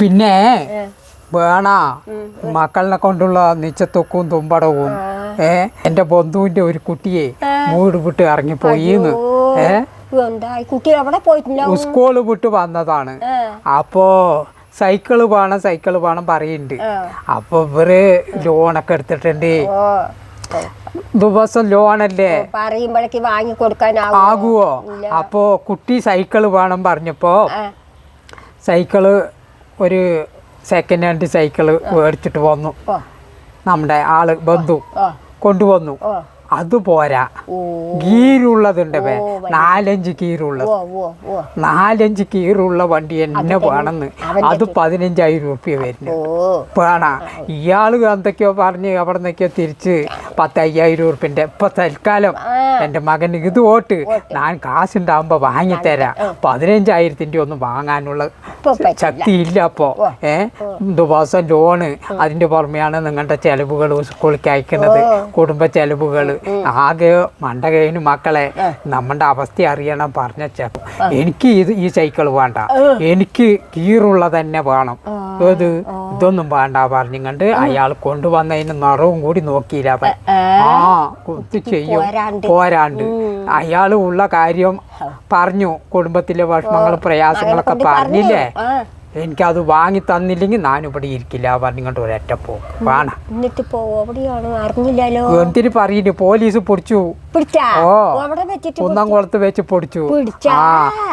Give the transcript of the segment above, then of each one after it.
പിന്നെ വേണ മക്കളിനെ കൊണ്ടുള്ള നിച്ചത്തൊക്കും തുമ്പടവും. ഏ എന്റെ ബന്ധുവിന്റെ ഒരു കുട്ടിയെ വീട് വിട്ട് ഇറങ്ങിപ്പോയിന്ന്. ഏ. സ്കൂൾ വിട്ട് വന്നതാണ്. അപ്പോ സൈക്കിൾ വേണം സൈക്കിൾ വേണം പറയുന്നുണ്ട്. അപ്പൊ ഇവർ ലോണൊക്കെ എടുത്തിട്ടുണ്ട്. ദിവസം ലോണല്ലേ? പറയുമ്പോഴേക്ക് വാങ്ങി കൊടുക്കാൻ ആകുവോ? അപ്പോ കുട്ടി സൈക്കിൾ വേണം പറഞ്ഞപ്പോ. സൈക്കിൾ ഒരു സെക്കൻഡ് ഹാൻഡ് സൈക്കിൾ മേടിച്ചിട്ട് വന്നു. നമ്മുടെ ആൾ ബന്ധു കൊണ്ടുവന്നു. അത് പോരാ ഗീരുള്ളതുണ്ട് വേ നാലഞ്ച് ഗീറുള്ളത് നാലഞ്ച് ഗീറുള്ള വണ്ടി എന്നെ വേണമെന്ന്. അത് പതിനഞ്ചായിരം റുപ്യ വരുന്നു. വേണ. ഇയാൾ എന്തൊക്കെയോ പറഞ്ഞ് അവിടെ നിന്നൊക്കെയോ തിരിച്ച് പത്തയ്യായിരം ഉറുപ്പിന്റെ ഇപ്പൊ തൽക്കാലം എന്റെ മകൻ ഇത് ഓട്ട്. ഞാൻ കാശുണ്ടാവുമ്പോ വാങ്ങിത്തരാം. പതിനഞ്ചായിരത്തിന്റെ ഒന്നും വാങ്ങാനുള്ള. ശക്തി ഇല്ല അപ്പോ ഏ? ദിവസം ലോണ് അതിന്റെ പുറമെയാണ് നിങ്ങളുടെ ചെലവുകൾ സ്കൂളിലേക്ക് അയക്കുന്നത്. കുടുംബ ചെലവുകൾ. ആകെ മണ്ട മണ്ടകയിന് മക്കളെ നമ്മുടെ അവസ്ഥ അറിയണം പറഞ്ഞ എനിക്ക് ഇത് ഈ സൈക്കിൾ വേണ്ട. എനിക്ക് കീറുള്ള തന്നെ വേണം. ഇത് ഇതൊന്നും വേണ്ട പറഞ്ഞുകൊണ്ട് അയാൾ കൊണ്ടുവന്നതിന് നിറവും കൂടി നോക്കിയില്ല അവൻ. ആ കുത്തി ചെയ്യും. പോരാണ്ട്. അയാൾ ഉള്ള കാര്യം പറഞ്ഞു. കുടുംബത്തിലെ വിഷമങ്ങളും പ്രയാസങ്ങളൊക്കെ പറഞ്ഞില്ലേ? എനിക്കത് വാങ്ങി തന്നില്ലെങ്കിൽ ഞാനിവിടെ ഇരിക്കില്ല പറഞ്ഞിങ്ങോട്ട് ഒരൊറ്റ പോക്ക്. വേണം. എന്നിട്ട് എവിടെയാണ്? അറിഞ്ഞില്ലല്ലോ. എന്തിന് പറയുന്നു പോലീസ് പൊടിച്ചു. കുന്നംകുളത്ത് വെച്ച് പൊടിച്ചു? ആ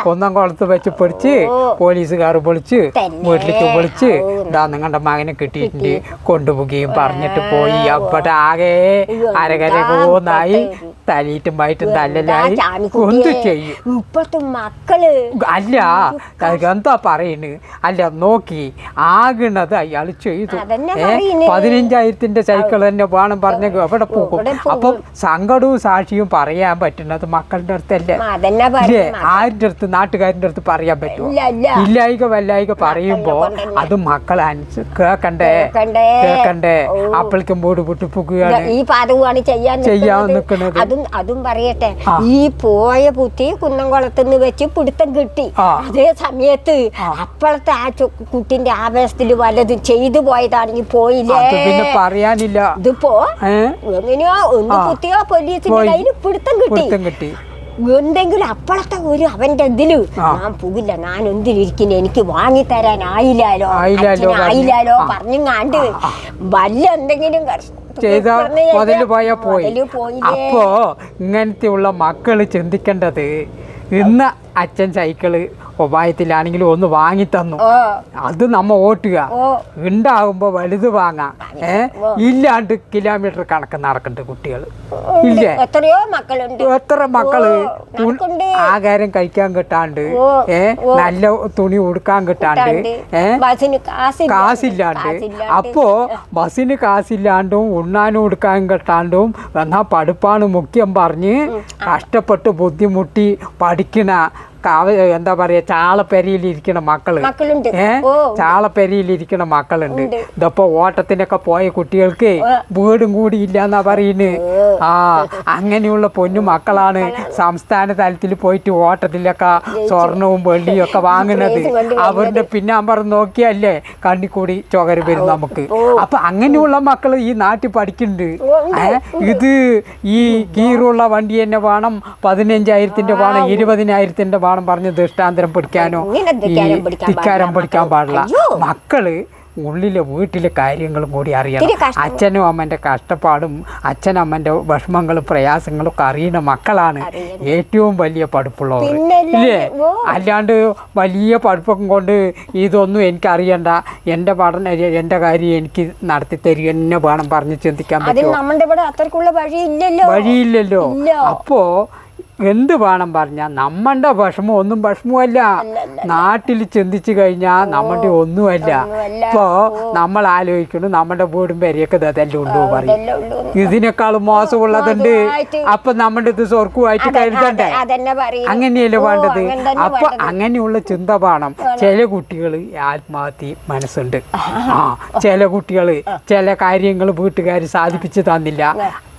കുന്നംകുളത്ത് വെച്ച് പൊടിച്ച് പോലീസുകാർ പൊളിച്ച്. വീട്ടിലേക്ക് പൊളിച്ച്. ഇതാ നിങ്ങളുടെ മകനെ കിട്ടിയിട്ടുണ്ട്. കൊണ്ടുപോകുകയും പറഞ്ഞിട്ട് പോയി. അപ്പോട്ട് ആകെ അരകര പോന്നായി തലീറ്റും വയറ്റും തല്ലലായി. എന്ത് ചെയ്യും? മക്കൾ. അല്ല എന്താ പറയണ്? അല്ല നോക്കി. ആകണത് അയാൾ ചെയ്തു. പതിനഞ്ചായിരത്തിന്റെ സൈക്കിൾ തന്നെ വേണം പറഞ്ഞു എവിടെ പോകും? അപ്പം സങ്കടവും സാക്ഷിയും പറയാൻ പറ്റുന്നത് മക്കളുടെ അടുത്തല്ലേ? ഇല്ലേ? ആരുടെ അടുത്ത് നാട്ടുകാരുടെ അടുത്ത് പറയാൻ പറ്റുമോ ഇല്ല ഇല്ല. ഇല്ലായിക വല്ലായിക പറയുമ്പോ അത് മക്കൾ അനുസരിച്ച് കേക്കണ്ടേ കേക്കണ്ടേ. അപ്പളിക്കും വീട് വിട്ടു പോകുകയാണ് ഈ പാതകമാണ് ചെയ്യാൻ ചെയ്യാൻ നിൽക്കുന്നത്. അതും അതും പറയട്ടെ. ഈ പോയ കുട്ടി കുന്നംകുളത്തുനിന്ന് വെച്ച് പിടുത്തം കിട്ടി. അതേ സമയത്ത് അപ്പോഴത്തെ ആ കുട്ടിന്റെ ആവേശത്തിൽ വല്ലതും ചെയ്തു പോയതാണെങ്കിൽ പോയില്ലേ? പിന്നെ പറയാനില്ല. ഇതിപ്പോ എങ്ങനെയോ ഒന്ന്. കുത്തിയോ പോലീസിന്റെ പോയി. കയ്യിൽ പിടുത്തം കിട്ടി. പിടുത്തം കിട്ടി. എന്തെങ്കിലും അപ്പോഴത്തെ ഒരു അവന്റെ ഇതിൽ ആ. ഞാൻ പോകില്ല ഞാൻ എന്തിനിരിക്കുന്ന എനിക്ക് വാങ്ങിത്തരാൻ ആയില്ലാലോ? ആയില്ലാലോ അച്ഛന് പറഞ്ഞ്. ആയില്ലാലോ പറഞ്ഞു പറഞ്ഞും കാണ്ട് വല്ല എന്തെങ്കിലും കർ- ചെയ്ത പറഞ്ഞ് മുതൽ പോയാ പോയി. മുതൽ പോയില്ലേ? അപ്പോ ഇങ്ങനത്തെ ഉള്ള മക്കൾ ചിന്തിക്കേണ്ടത് ഇന്ന് അച്ഛൻ സൈക്കിൾ ഉപായത്തിലാണെങ്കിലും ഒന്ന് വാങ്ങി തന്നു. അത് നമ്മ ഓട്ടുക. ഉണ്ടാകുമ്പോ വലുത് വാങ്ങാം. ഏ? ഇല്ലാണ്ട് കിലോമീറ്റർ കണക്ക് നടക്കുന്നുണ്ട് കുട്ടികൾ. ഇല്ലേ? എത്രയോ മക്കളുണ്ട്. എത്ര മക്കൾ. ആഹാരം കഴിക്കാൻ കിട്ടാണ്ട് ഏ? നല്ല തുണി ഉടുക്കാൻ കിട്ടാണ്ട് ഏ? കാശില്ലാണ്ട്. അപ്പോ ബസ്സിന് കാശില്ലാണ്ടും ഉണ്ണാനും ഉടുക്കാൻ കിട്ടാണ്ടും എന്നാ പഠിപ്പാണ് മുഖ്യം പറഞ്ഞ് കഷ്ടപ്പെട്ട് ബുദ്ധിമുട്ടി പഠിക്കണ എന്താ പറയാ ചാളപ്പെരയിലിരിക്കണ മക്കൾ. മക്കളുണ്ട്. ഏ? ഓ. ചാളപ്പെരയിലിരിക്കണ മക്കളുണ്ട്. ഇതപ്പോ ഓട്ടത്തിനൊക്കെ പോയ കുട്ടികൾക്ക് വീടും കൂടി ഇല്ലാന്നാ പറയുന്നു. പറയുന്നത് ആ അങ്ങനെയുള്ള പൊന്നു മക്കളാണ് സംസ്ഥാന തലത്തിൽ പോയിട്ട് ഓട്ടത്തിലൊക്കെ സ്വർണവും വെള്ളിയും ഒക്കെ വാങ്ങുന്നത്. അവരുടെ പിന്നാമ്പറം നോക്കിയല്ലേ കണ്ണിക്കൂടി ചുകര് വരും നമുക്ക്. അപ്പൊ അങ്ങനെയുള്ള മക്കൾ ഈ നാട്ടിൽ പഠിക്കുന്നുണ്ട്. ഇത് ഈ ഗീറുള്ള വണ്ടി തന്നെ വേണം പതിനഞ്ചായിരത്തിന്റെ വേണം ഇരുപതിനായിരത്തിന്റെ വേണം പറഞ്ഞ് ദൃഷ്ടാന്തരം പിടിക്കാനോ ധിക്കാരം പിടിക്കാൻ പാടില്ല. മക്കൾ ഉള്ളിലെ വീട്ടിലെ കാര്യങ്ങളും കൂടി അറിയണം. അച്ഛനും അമ്മന്റെ കഷ്ടപ്പാടും അച്ഛനമ്മന്റെ വിഷമങ്ങളും പ്രയാസങ്ങളും ഒക്കെ അറിയുന്ന മക്കളാണ് ഏറ്റവും വലിയ പഠിപ്പുള്ളവർ ഇല്ലേ? അല്ലാണ്ട് വലിയ പഠിപ്പൊക്കെ കൊണ്ട് ഇതൊന്നും എനിക്കറിയണ്ട. എന്റെ പഠന എന്റെ കാര്യം എനിക്ക് നടത്തി തരിക തന്നെ വേണം പറഞ്ഞ് ചിന്തിക്കാൻ പറ്റും വഴിയില്ലല്ലോ. ഇല്ല. എന്ത് വേണം പറഞ്ഞാൽ നമ്മളുടെ വിഷമം ഒന്നും വിഷമമല്ല നാട്ടിൽ ചിന്തിച്ചു കഴിഞ്ഞാ നമ്മുടെ ഒന്നുമല്ല. ഇപ്പോ നമ്മൾ ആലോചിക്കുന്നു നമ്മുടെ വീടും പേരെയൊക്കെ ഇതെല്ലാം ഉണ്ടോ പറയും. ഇതിനേക്കാളും മോശമുള്ളതുണ്ട്. അപ്പൊ നമ്മുടെ ഇത് സ്വർഗമായിട്ട് കരുതണ്ടേ. അങ്ങനെയല്ലേ വേണ്ടത്? അപ്പൊ. അങ്ങനെയുള്ള ചിന്ത വേണം. ചില കുട്ടികൾ ആത്മഹത്യ മനസ്സുണ്ട്. ആ ചില കുട്ടികൾ ചില കാര്യങ്ങൾ വീട്ടുകാർ സാധിപ്പിച്ചു തന്നില്ല.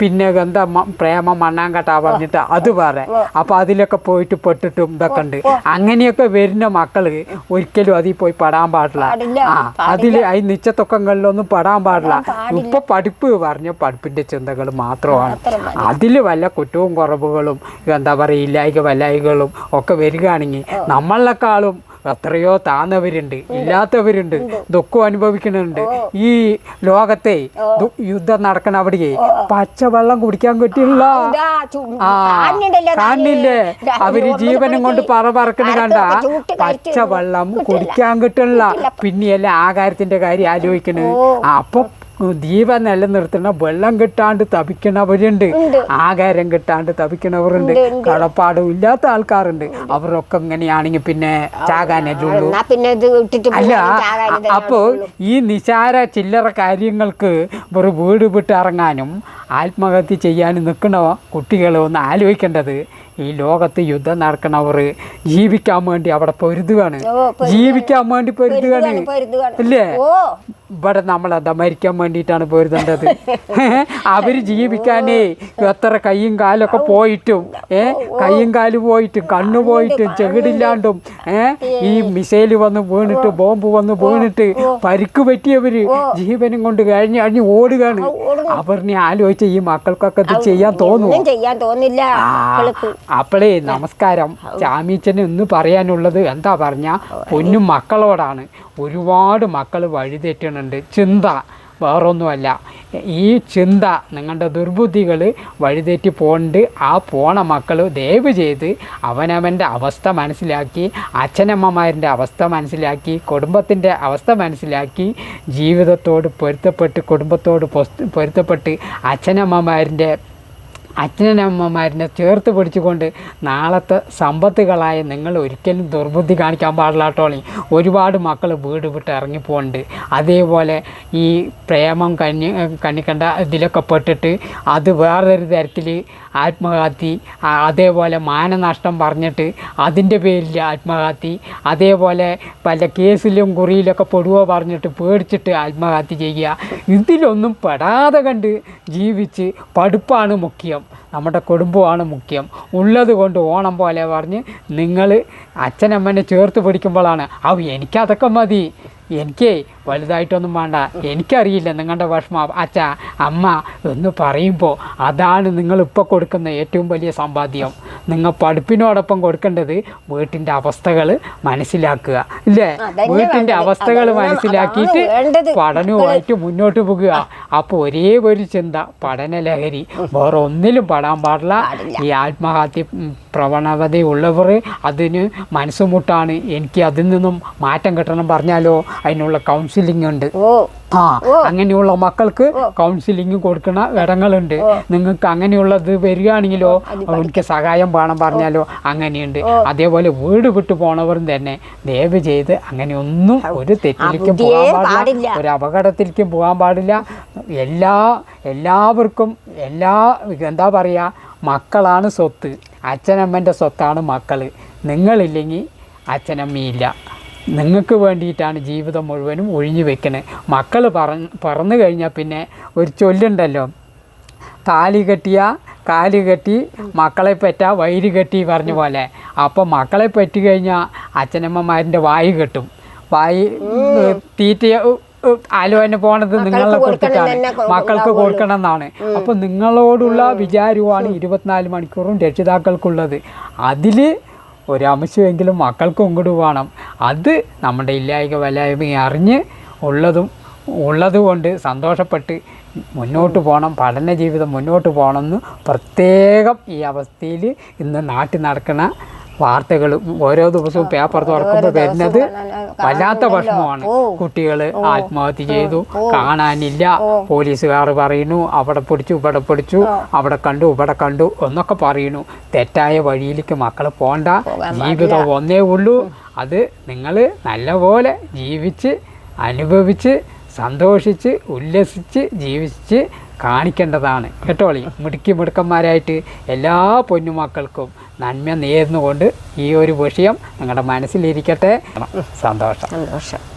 പിന്നെ എന്താ പ്രേമം മണ്ണാങ്കട്ട പറഞ്ഞിട്ട് അത് വേറെ അപ്പൊ അതിലൊക്കെ പോയിട്ട് പെട്ടിട്ടും ഇതൊക്കെ ഉണ്ട്. അങ്ങനെയൊക്കെ വരുന്ന മക്കൾ ഒരിക്കലും അതിൽ പോയി പെടാൻ പാടില്ല. ആ അതിൽ ഈ നിശ്ചത്തൊക്കങ്ങളിലൊന്നും പെടാൻ പാടില്ല. ഇപ്പൊ പഠിപ്പ് പറഞ്ഞ പഠിപ്പിന്റെ ചിന്തകൾ മാത്രമാണ്. അതിൽ വല്ല കുറ്റവും കുറവുകളും എന്താ പറയുക ഇല്ലായ്ക വല്ലായ്കളും ഒക്കെ വരികയാണെങ്കിൽ നമ്മളെക്കാളും എത്രയോ താന്നവരുണ്ട് ഇല്ലാത്തവരുണ്ട് ദുഃഖം അനുഭവിക്കുന്നുണ്ട്. ഈ ലോകത്തെ യുദ്ധം നടക്കണ അവിടെ പച്ചവെള്ളം കുടിക്കാൻ പറ്റില്ല ആ കാണില്ലേ അവർ ജീവനും കൊണ്ട് പറ പറക്കണ കണ്ട പച്ചവെള്ളം കുടിക്കാൻ കിട്ടണില്ല പിന്നെയല്ല ആകാരത്തിന്റെ കാര്യം ആലോചിക്കണത് അപ്പൊ ജീവൻ നിലനിർത്തുന്ന വെള്ളം കിട്ടാണ്ട് തപിക്കണവരുണ്ട്. ആകാരം കിട്ടാണ്ട് തപിക്കണവരുണ്ട്. കടപ്പാടും ഇല്ലാത്ത ആൾക്കാരുണ്ട്. അവരൊക്കെ ഇങ്ങനെയാണെങ്കിൽ പിന്നെ ചാകാനല്ലേ ഉള്ളൂ അല്ല അപ്പോൾ ഈ നിസാര ചില്ലറ കാര്യങ്ങൾക്ക് ഒരു വീട് വിട്ടിറങ്ങാനും ആത്മഹത്യ ചെയ്യാനും നിൽക്കണ കുട്ടികളെ ഒന്ന് ആലോചിക്കേണ്ടത് ഈ ലോകത്ത് യുദ്ധം നടക്കണവർ ജീവിക്കാൻ വേണ്ടി അവിടെ പൊരുതുകയാണ്. ജീവിക്കാൻ വേണ്ടി പൊരുതുകയാണ് അല്ലേ. ഇല്ലേ? ഇവിടെ നമ്മളെന്താ മരിക്കാൻ വേണ്ടിയിട്ടാണ് പൊരുതേണ്ടത്? അവർ ജീവിക്കാനേ എത്ര കൈയും കാലൊക്കെ പോയിട്ടും ഏ? കൈയും കാലും പോയിട്ടും കണ്ണു പോയിട്ടും ചെകിടില്ലാണ്ടും ഏ? ഈ മിസൈൽ വന്ന് വീണിട്ട് ബോംബ് വന്ന് വീണിട്ട് പരിക്ക് പറ്റിയവര് ജീവനും കൊണ്ട് കഴിഞ്ഞ് കഴിഞ്ഞ് ഓടുകയാണ്. അവരിനെ ആലോചിച്ച ഈ മക്കൾക്കൊക്കെ ഇത് ചെയ്യാൻ തോന്നുന്നു ചെയ്യാൻ തോന്നില്ല ആ, അപ്പളേ നമസ്കാരം. ചാമീച്ചന് ഇന്ന് പറയാനുള്ളത് എന്താ പറഞ്ഞ പൊന്നു മക്കളോടാണ്. ഒരുപാട് മക്കൾ വഴിതെറ്റുന്നുണ്ട് ചിന്ത വേറൊന്നുമല്ല. ഈ ചിന്ത നിങ്ങളുടെ ദുർബുദ്ധികൾ വഴിതെറ്റി പോണ്ട്. ആ പോണ മക്കൾ ദയവ് ചെയ്ത് അവനവന്റെ അവസ്ഥ മനസ്സിലാക്കി അച്ഛനമ്മമാരുടെ അവസ്ഥ മനസ്സിലാക്കി കുടുംബത്തിന്റെ അവസ്ഥ മനസ്സിലാക്കി ജീവിതത്തോട് പൊരുത്തപ്പെട്ട് കുടുംബത്തോട് പൊരുത്തപ്പെട്ട് അച്ഛനമ്മമാരിന്റെ അച്ഛനമ്മമാരിനെ ചേർത്ത് പിടിച്ചുകൊണ്ട് നാളത്തെ സമ്പത്തുകളായ നിങ്ങൾ ഒരിക്കലും ദുർബുദ്ധി കാണിക്കാൻ പാടില്ലാട്ടോളി ഒരുപാട് മക്കൾ വീട് വിട്ട് ഇറങ്ങിപ്പോണ്ട് അതേപോലെ ഈ പ്രേമം കഞ്ഞി കണ്ണിക്കണ്ട ഇതിലൊക്കെ പെട്ടിട്ട് അത് വേറൊരു തരത്തിൽ ആത്മഹത്യ അതേപോലെ മാനനഷ്ടം പറഞ്ഞിട്ട് അതിന്റെ പേരിൽ ആത്മഹത്യ അതേപോലെ പല കേസിലും കുറിയിലൊക്കെ പൊടുവോ പറഞ്ഞിട്ട് പേടിച്ചിട്ട് ആത്മഹത്യ ചെയ്യുക. ഇതിലൊന്നും പെടാതെ കണ്ട് ജീവിച്ച് പഠിപ്പാണ് മുഖ്യം. നമ്മുടെ കുടുംബമാണ് മുഖ്യം. ഉള്ളത് കൊണ്ട് ഓണം പോലെ പറഞ്ഞ് നിങ്ങൾ അച്ഛനമ്മനെ ചേർത്ത് പിടിക്കുമ്പോഴാണ് അവ എനിക്കതൊക്കെ മതി. എനിക്കേ വലുതായിട്ടൊന്നും വേണ്ട. എനിക്കറിയില്ല നിങ്ങളുടെ വിഷമം. അച്ഛ അമ്മ എന്ന് പറയുമ്പോൾ അതാണ് നിങ്ങൾ ഇപ്പോൾ കൊടുക്കുന്ന ഏറ്റവും വലിയ സമ്പാദ്യം. നിങ്ങൾ പഠിപ്പിനോടൊപ്പം കൊടുക്കേണ്ടത് വീട്ടിന്റെ അവസ്ഥകൾ മനസ്സിലാക്കുക. ഇല്ലേ? വീട്ടിന്റെ വീട്ടിന്റെ അവസ്ഥകൾ മനസ്സിലാക്കിയിട്ട് പഠനവുമായിട്ട് മുന്നോട്ട് പോകുക. അപ്പോൾ ഒരേ ഒരു ചിന്ത പഠന ലഹരി വേറെ ഒന്നിലും പെടാൻ പാടില്ല. ഈ ആത്മഹത്യ പ്രവണതയുള്ളവർ അതിന് മനസ്സുമുട്ടാണ്. എനിക്ക് അതിൽ നിന്നും മാറ്റം കിട്ടണം പറഞ്ഞാലോ? അതിനുള്ള കൗൺസിലിംഗ് ഉണ്ട്. ഓ. ആ അങ്ങനെയുള്ള മക്കൾക്ക് കൗൺസിലിംഗ് കൊടുക്കുന്ന ഇടങ്ങളുണ്ട്. നിങ്ങൾക്ക് അങ്ങനെയുള്ളത് വരികയാണെങ്കിലോ എനിക്ക് സഹായം വേണം പറഞ്ഞാലോ അങ്ങനെയുണ്ട്. അതേപോലെ വീട് വിട്ടു പോണവരും തന്നെ ദയവ് ചെയ്ത് അങ്ങനെയൊന്നും ഒരു തെറ്റിലേക്കും പോകാൻ പാടില്ല. ഒരു അപകടത്തിലേക്കും പോകാൻ പാടില്ല. എല്ലാ എല്ലാവർക്കും എല്ലാ എന്താ പറയുക മക്കളാണ് സ്വത്ത്. അച്ഛനമ്മന്റെ സ്വത്താണ് മക്കൾ നിങ്ങളില്ലെങ്കിൽ അച്ഛനമ്മയില്ല. നിങ്ങൾക്ക് വേണ്ടിയിട്ടാണ് ജീവിതം മുഴുവനും ഒഴിഞ്ഞു വെക്കുന്നത് മക്കൾ പറ പറന്നു കഴിഞ്ഞാൽ പിന്നെ ഒരു ചൊല്ലുണ്ടല്ലോ. താലി കെട്ടിയ കാൽ കെട്ടി മക്കളെ പറ്റ വൈര് കെട്ടി പറഞ്ഞ പോലെ. അപ്പോൾ മക്കളെ പറ്റി കഴിഞ്ഞാൽ അച്ഛനമ്മമാരിന്റെ വായി കെട്ടും. വായി തീറ്റ ആലുവന് പോണത് നിങ്ങളെ കൊടുത്തിട്ടാണ്. മക്കൾക്ക് കൊടുക്കണം എന്നാണ്. അപ്പോൾ നിങ്ങളോടുള്ള വിചാരമാണ് ഇരുപത്തിനാല് മണിക്കൂറും രക്ഷിതാക്കൾക്കുള്ളത്. അതിൽ ഒരംശമെങ്കിലും മക്കൾക്കും ഇങ്ങോട്ട് വേണം അത് നമ്മുടെ ഇല്ലായ്ക വല്ലായ്മ അറിഞ്ഞ് ഉള്ളതും ഉള്ളതുകൊണ്ട് സന്തോഷപ്പെട്ട് മുന്നോട്ട് പോകണം പഠന ജീവിതം മുന്നോട്ട് പോകണമെന്ന് പ്രത്യേകം ഈ അവസ്ഥയിൽ ഇന്ന് നാട്ടിൽ നടക്കുന്ന വാർത്തകൾ ഓരോ ദിവസവും പേപ്പർ തുറക്കുമ്പോൾ വരുന്നത് വല്ലാത്ത വിഷമമാണ്. കുട്ടികൾ ആത്മഹത്യ ചെയ്തു. കാണാനില്ല. പോലീസുകാർ പറയുന്നു അവിടെ പിടിച്ചു ഇവിടെ പിടിച്ചു അവിടെ കണ്ടു ഇവിടെ കണ്ടു എന്നൊക്കെ പറയുന്നു. തെറ്റായ വഴിയിലേക്ക് മക്കൾ പോണ്ട. ജീവിതം ഒന്നേ ഉള്ളൂ. അത് നിങ്ങൾ നല്ലപോലെ ജീവിച്ച് അനുഭവിച്ച് സന്തോഷിച്ച് ഉല്ലസിച്ച് ജീവിച്ച് കാണിക്കേണ്ടതാണ്. കേട്ടോളി മിടുക്കി മിടുക്കന്മാരായിട്ട് എല്ലാ പൊന്നുമക്കൾക്കും നന്മ നേർന്നുകൊണ്ട് ഈ ഒരു വിഷയം നിങ്ങളുടെ മനസ്സിലിരിക്കട്ടെ. സന്തോഷം. സന്തോഷം.